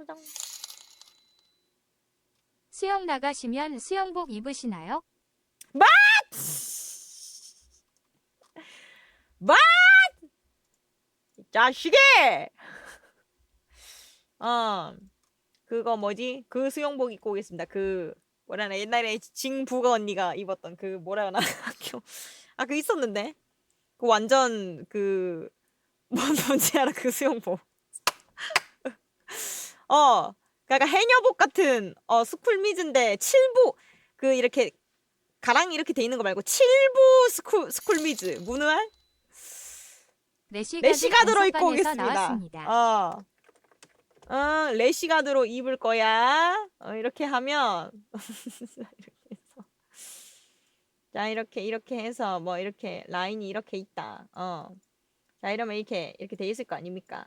수정. 수영 나가시면 수영복 입으시나요? 이 자식이! 어, 그거 뭐지? 그 수영복 입고 오겠습니다. 그, 뭐라나, 옛날에 징부가 언니가 입었던 그, 뭐라 하나, 학교. 아, 그 있었는데? 그 완전, 그, 뭔, 뭔지 알아, 그 수영복. 어, 그니까 해녀복 같은, 어, 스쿨미즈인데, 칠부, 그, 이렇게, 가랑이 이렇게 돼 있는 거 말고, 칠부 스쿨, 스쿨미즈. 무누알? 레시가드 레시가드로 입고 단속반에서 오겠습니다. 나왔습니다. 어. 어, 레시가드로 입을 거야. 어, 이렇게 하면 이렇게 해서 자 이렇게 이렇게 해서 뭐 이렇게 라인이 이렇게 있다. 어. 자 이러면 이렇게 이렇게 돼 있을 거 아닙니까?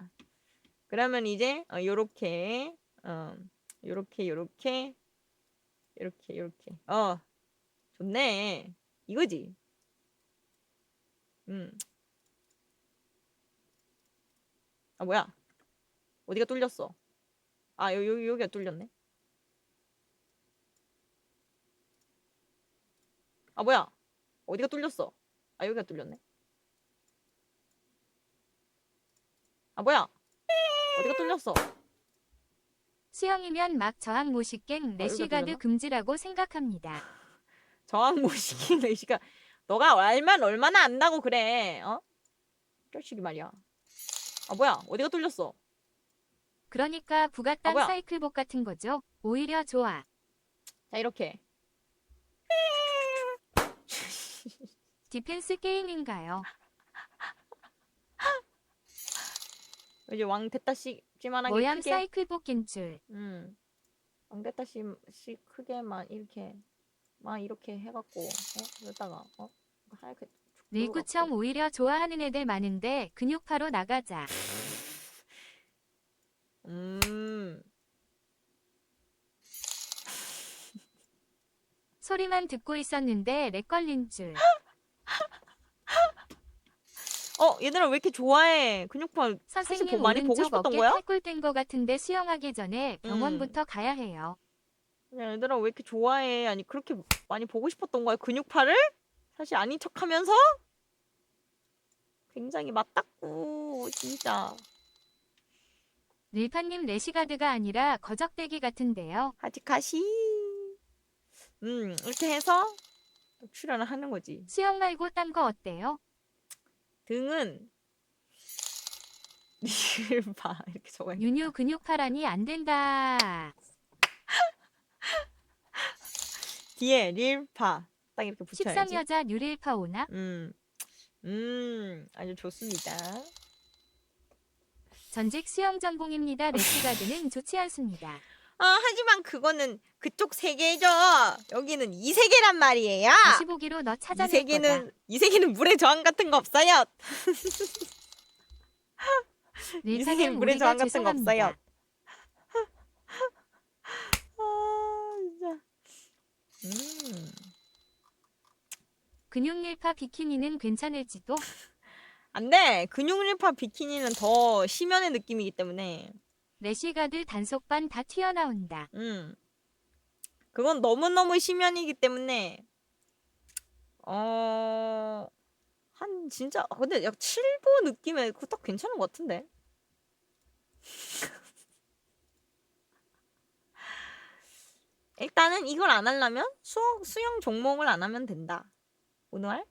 그러면 이제 어, 요렇게 어, 요렇게 요렇게 요렇게 요렇게 어 좋네 이거지. 음. 아 뭐야? 어디가 뚫렸어? 아 여, 여, 여기가 뚫렸네. 아 뭐야? 어디가 뚫렸어? 아 여기가 뚫렸네. 아 뭐야? 어디가 뚫렸어? 수영이면 막 저항 모식갱 레시가드 들렸나? 금지라고 생각합니다. 저항 못 시킨 레시가 너가 알면 얼마나 안다고 그래? 어? 자식이 말이야. 아 뭐야? 어디가 뚫렸어? 그러니까 부가 땅 아, 뭐야? 사이클복 같은 거죠. 오히려 좋아. 자 이렇게. 디펜스 게임인가요? 이제 왕 됐다 씨지만하게 모양 크게. 사이클복 낀줄. 음. 왕 됐다 씨, 씨 크게만 이렇게 막 이렇게 해갖고 어? 여기다가 어? 하얗게 눌러갖고. 오히려 좋아하는 애들 많은데 근육파로 나가자. 음. 소리만 듣고 있었는데 렉 걸린 줄. 어 얘들아 왜 이렇게 좋아해? 근육파 사실 선생님 보- 많이 보고 오른쪽 싶었던 어깨 거야? 탈골된 거 같은데 수영하기 전에 음. 병원부터 가야 해요. 야, 얘들아 왜 이렇게 좋아해? 아니 그렇게 많이 보고 싶었던 거야? 근육파를? 사실 아닌 척하면서 굉장히 맞다고 진짜 릴파님 레시가드가 아니라 거적대기 같은데요. 아직까시 음 이렇게 해서 출연을 하는 거지. 수영 말고 딴 거 어때요? 등은 니를 봐 이렇게 적어. 윤유 근육파라니 안 된다. 뒤에 릴파 딱 이렇게 붙여야지. 13여자 뉴릴파 오나? 음, 음, 아주 좋습니다. 전직 수영 전공입니다. 레시가드는 좋지 않습니다. 아, 하지만 그거는 그쪽 세계죠. 여기는 이 세계란 말이에요. 다시 보기로 너 이 찾아낼. 세계는 이 세계는 물의 저항 같은 거 없어요. 이 세계는 물의 저항 같은 거 없어요. 아, 진짜. 음, 근육 릴파 비키니는 괜찮을지도. 안 돼. 근육릴파 비키니는 더 심연의 느낌이기 때문에. 레시가드 단속반 다 튀어나온다. 음. 그건 너무너무 심연이기 때문에 어... 한 진짜 아, 근데 약 7부 느낌에 딱 괜찮은 것 같은데 일단은 이걸 안 하려면 수, 수영 종목을 안 하면 된다 오늘